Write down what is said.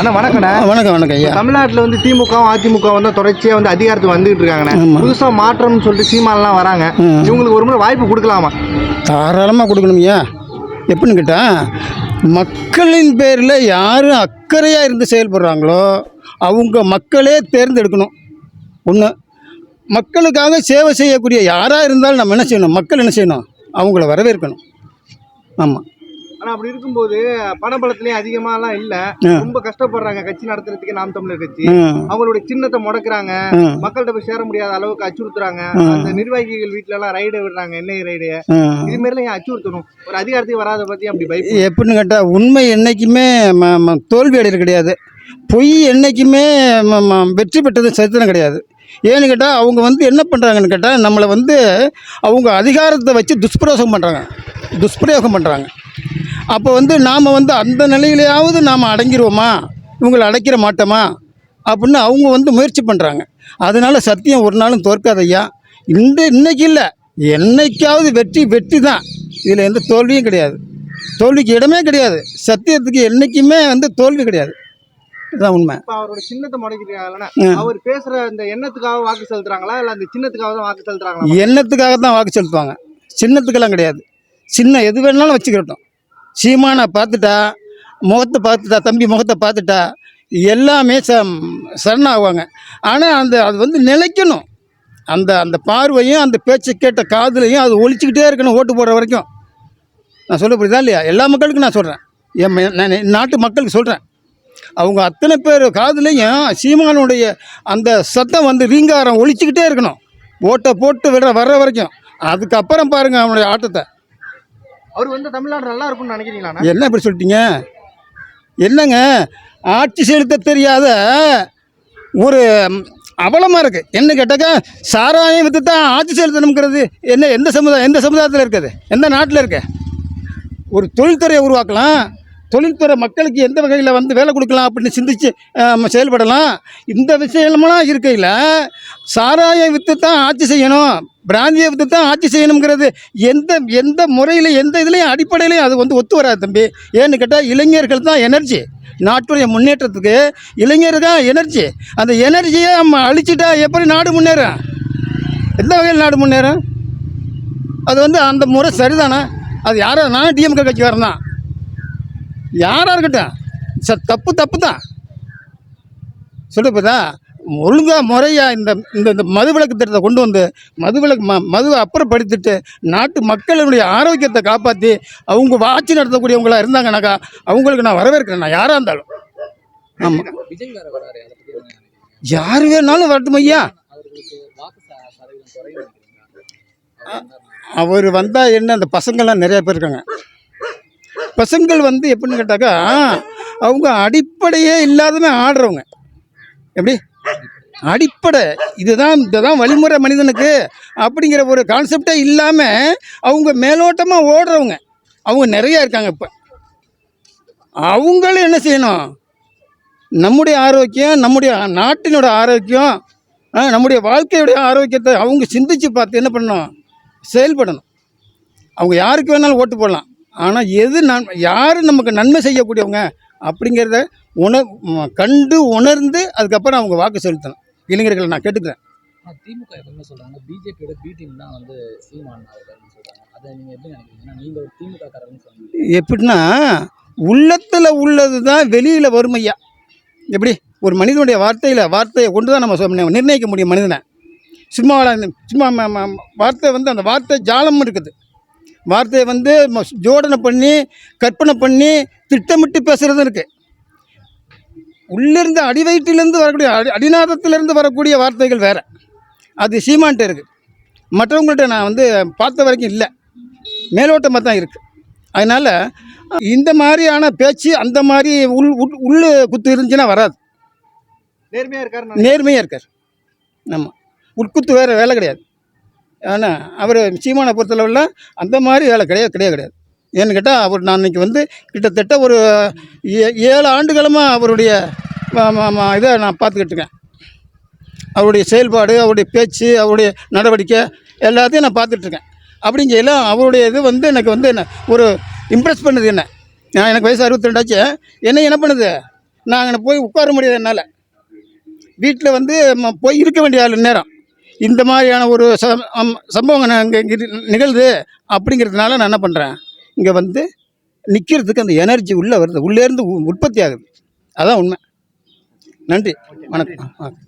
அண்ணா வணக்கண்ணா வணக்கம் வணக்கம் ஐயா. தமிழ்நாட்டில் வந்து திமுகவும் அதிமுகவும் தான் தொடர்ச்சியாக வந்து அதிகாரத்துக்கு வந்துகிட்டு இருக்காங்கண்ணே. புதுசாக மாற்றம்னு சொல்லிட்டு சீமான்லாம் வராங்க. இவங்களுக்கு ஒரு முறை வாய்ப்பு கொடுக்கலாமா? தாராளமாக கொடுக்கணும் ஐயா. எப்படின்னு கேட்டால் மக்களின் பேரில் யார் அக்கறையாக இருந்து செயல்படுறாங்களோ அவங்க மக்களே தேர்ந்தெடுக்கணும். ஒன்று மக்களுக்காக சேவை செய்யக்கூடிய யாராக இருந்தாலும் நம்ம என்ன செய்யணும்? மக்கள் என்ன செய்யணும்? அவங்கள வரவேற்கணும். ஆமாம் ஆனால் அப்படி இருக்கும்போது பணபலத்திலேயே அதிகமாலாம் இல்லை. ரொம்ப கஷ்டப்படுறாங்க கட்சி நடத்துறதுக்கு நாம் தமிழர் கட்சி. அவங்களுடைய சின்னத்தை முடக்குறாங்க. மக்கள்கிட்ட போய் சேர முடியாத அளவுக்கு அச்சுறுத்துறாங்க. அந்த நிர்வாகிகள் வீட்ல எல்லாம் ரைடு விடுறாங்க எண்ணெய் ரைடு. இது மாதிரிலாம் ஏன் அச்சுறுத்தணும்? ஒரு அதிகாரத்துக்கு வராத பத்தி அப்படி பயப்பு எப்படின்னு கேட்டால் உண்மை என்றைக்குமே ம- ம- தோல்வி அடைகிறது கிடையாது. பொய் என்றைக்குமே வெற்றி பெற்றது சரித்திரம் கிடையாது. ஏன்னு கேட்டால் அவங்க வந்து என்ன பண்ணுறாங்கன்னு கேட்டால் நம்மளை வந்து அவங்க அதிகாரத்தை வச்சு துஷ்பிரயோகம் பண்ணுறாங்க துஷ்பிரயோகம் பண்ணுறாங்க அப்போ வந்து நாம் வந்து அந்த நிலையிலையாவது நாம் அடங்கிடுவோமா இவங்களை அடைக்கிற மாட்டோமா? அப்படின்னு அவங்க வந்து முயற்சி பண்ணுறாங்க அதனால் சத்தியம் ஒரு நாளும் தோற்காது ஐயா இந்த இன்னைக்கு இல்லை. என்னைக்காவது வெற்றி வெற்றி தான். இதில் எந்த தோல்வியும் கிடையாது. தோல்விக்கு இடமே கிடையாது. சத்தியத்துக்கு என்றைக்குமே வந்து தோல்வி கிடையாது. இதுதான் உண்மை. அவரோட சின்னத்தை முடக்கிறாங்கன்னா ம். அவர் பேசுற அந்த எண்ணத்துக்காக வாக்கு செலுத்துறாங்களா? இல்ல அந்த சின்னத்துக்காக தான் வாக்கு செலுத்துறாங்களா? எண்ணத்துக்காக தான் வாக்கு செலுத்துவாங்க. சின்னத்துக்கெல்லாம் கிடையாது. சின்ன எது வேணாலும் வச்சுக்கிட்டோம் சீமானை பார்த்துட்டா முகத்தை பார்த்துட்டா தம்பி முகத்தை பார்த்துட்டா எல்லாமே ச சரணாகுவாங்க. ஆனால் அந்த அது வந்து நிலைக்கணும். அந்த அந்த பார்வையும் அந்த பேச்சை கேட்ட காதுலையும் அது ஒழிச்சிக்கிட்டே இருக்கணும் ஓட்டு போடுற வரைக்கும். நான் சொல்ல புரியுதா இல்லையா? எல்லா மக்களுக்கும் நான் சொல்கிறேன் என் நான் நாட்டு மக்களுக்கு சொல்கிறேன் அவங்க அத்தனை பேர் காதுலையும் சீமானுடைய அந்த சத்தம் வந்து ரீங்காரம் ஒழிச்சிக்கிட்டே இருக்கணும். ஓட்டை போட்டு விட வர்ற வரைக்கும். அதுக்கப்புறம் பாருங்கள் அவனுடைய ஆட்டத்தை. அவர் வந்து தமிழ்நாடு நல்லா இருக்கும்னு நினைக்கிறீங்களா என்ன இப்படி சொல்லிட்டீங்க? என்னங்க? ஆட்சி செலுத்த தெரியாத ஒரு அவலமாக இருக்குது என்ன கேட்டாக்கா சாராயம் வித்து தான் ஆட்சி செலுத்தணுங்கிறது என்ன எந்த சமுதாயம் எந்த சமுதாயத்தில் இருக்குது? எந்த நாட்டில் இருக்கு? ஒரு தொழில்துறையை உருவாக்கலாம். தொழில்துறை மக்களுக்கு எந்த வகையில் வந்து வேலை கொடுக்கலாம் அப்படின்னு சிந்திச்சு செயல்படலாம். இந்த விஷயமெல்லாம் இருக்கையில் சாராயம் வித்து தான் ஆட்சி செய்யணும். பிராந்திய வித்து தான் ஆட்சி செய்யணுங்கிறது எந்த எந்த முறையில் எந்த இதுலேயும் அடிப்படையிலையும் அது வந்து ஒத்து வராது தம்பி. ஏன்னு கேட்டால் இளைஞர்கள் தான் எனர்ஜி நாட்டுடைய முன்னேற்றத்துக்கு இளைஞர் தான் எனர்ஜி அந்த எனர்ஜியை நம்ம அழிச்சிட்டா எப்படி நாடு முன்னேறும்? எந்த வகையில் நாடு முன்னேறும்? அது வந்து அந்த முறை சரிதானே? அது யாரோ நான் டிஎம்கே கட்சிக்காரன் தான். யாராக இருக்கட்டும். ச தப்பு தப்பு தான். சொல்லுப்பதா ஒழுங்காக முறையாக இந்த இந்த இந்த மதுவிலக்கு திட்டத்தை கொண்டு வந்து மதுவிலக்கு ம மதுவை அப்புறப்படுத்திட்டு நாட்டு மக்களுடைய ஆரோக்கியத்தை காப்பாற்றி அவங்க ஆட்சி நடத்தக்கூடியவங்களா இருந்தாங்கனாக்கா அவங்களுக்கு நான் வரவேற்கிறேன். நான் யாராக இருந்தாலும். ஆமாம்? யார் வேணாலும் வரட்டும் ஐயா? அவர் வந்தால் என்ன அந்த பசங்கள்லாம் நிறைய பேர் இருக்காங்க. பசங்கள் வந்து எப்படின்னு கேட்டாக்கா அவங்க அடிப்படையே இல்லாதவன் ஆடுறவங்க. எப்படி? அடிப்படை. இதுதான் இதுதான் வழிமுறை மனிதனுக்கு. அப்படிங்கிற ஒரு கான்செப்டே இல்லாமல் அவங்க மேலோட்டமாக ஓடுறவங்க. அவங்க நிறையா இருக்காங்க இப்போ. அவங்களும் என்ன செய்யணும்? நம்முடைய ஆரோக்கியம் நம்முடைய நாட்டினோட ஆரோக்கியம் ஆ, நம்முடைய வாழ்க்கையுடைய ஆரோக்கியத்தை அவங்க சிந்திச்சு பார்த்து என்ன பண்ணணும்? செயல்படணும். அவங்க யாருக்கு வேணாலும் ஓட்டு போடலாம். ஆனால் எது நன் யார் நமக்கு நன்மை செய்யக்கூடியவங்க? அப்படிங்கிறத உணர் ம- கண்டு உணர்ந்து அதுக்கப்புறம் அவங்க வாக்கு செலுத்தணும். இளைஞர்களை நான் கேட்டுக்கிறேன். திமுக எப்பவுமே சொல்றாங்க பிஜேபியோட பி டீம் தான் வந்து சீமான் அதை எப்படி ஒரு திமுக எப்படின்னா உள்ளத்தில் உள்ளது தான் வெளியில் வறுமையா. எப்படி? ஒரு மனிதனுடைய வார்த்தையில் வார்த்தையை கொண்டு தான் நம்ம நிர்ணயிக்க முடியும் மனிதனை. சும்மா சும்மா வார்த்தை வந்து அந்த வார்த்தை ஜாலம் இருக்குது. வார்த்தையை வந்து ஜோடனை பண்ணி கற்பனை பண்ணி திட்டமிட்டு பேசுகிறதும் இருக்குது உள்ளிருந்து அடி வயிற்றிலிருந்து வரக்கூடிய அடி அடிநாதத்திலிருந்து வரக்கூடிய வார்த்தைகள் வேறு. அது சீமான்ட்டு இருக்குது மற்றவங்கள்ட்ட நான் வந்து பார்த்த வரைக்கும் இல்லை. மேலோட்டமாக தான் இருக்குது அதனால் இந்த மாதிரியான பேச்சு அந்த மாதிரி உள் உள் உள்ளு குத்து இருந்துச்சுன்னா வராது. நேர்மையா இருக்காரு நேர்மையாக இருக்கார். ஆமாம் உட்குத்து வேறு வேலை கிடையாது. ஆனால் அவர் சீமானை பொறுத்தளவில் அந்த மாதிரி வேலை கிடையாது கிடையாது கிடையாது. ஏன்னு கேட்டால் அவர் நான் இன்னைக்கு வந்து கிட்டத்தட்ட ஒரு ஏ- ஏழு ஆண்டுகளமாக அவருடைய இதை நான் பார்த்துக்கிட்டு இருக்கேன். அவருடைய செயல்பாடு அவருடைய பேச்சு அவருடைய நடவடிக்கை எல்லாத்தையும் நான் பார்த்துட்ருக்கேன் அப்படிங்கையில் அவருடைய இது வந்து எனக்கு வந்து என்ன ஒரு இம்ப்ரெஸ் பண்ணுது என்ன? நான் எனக்கு வயசு அறுபத்தி ரெண்டாச்சு. என்ன என்ன பண்ணுது? நான் அங்கே போய் உட்கார முடியாது என்னால் வீட்டில் வந்து ம- போய் இருக்க வேண்டிய ஆள் நேரம். இந்த மாதிரியான ஒரு சம்- சம்பவம் அங்கே நிகழ்து அப்படிங்கிறதுனால நான் என்ன பண்ணுறேன் இங்கே வந்து நிற்கிறதுக்கு அந்த எனர்ஜி உள்ளே வருது. உள்ளேருந்து உ- உற்பத்தி ஆகுது. அதான் உண்மை. நன்றி. வணக்கம். வணக்கம்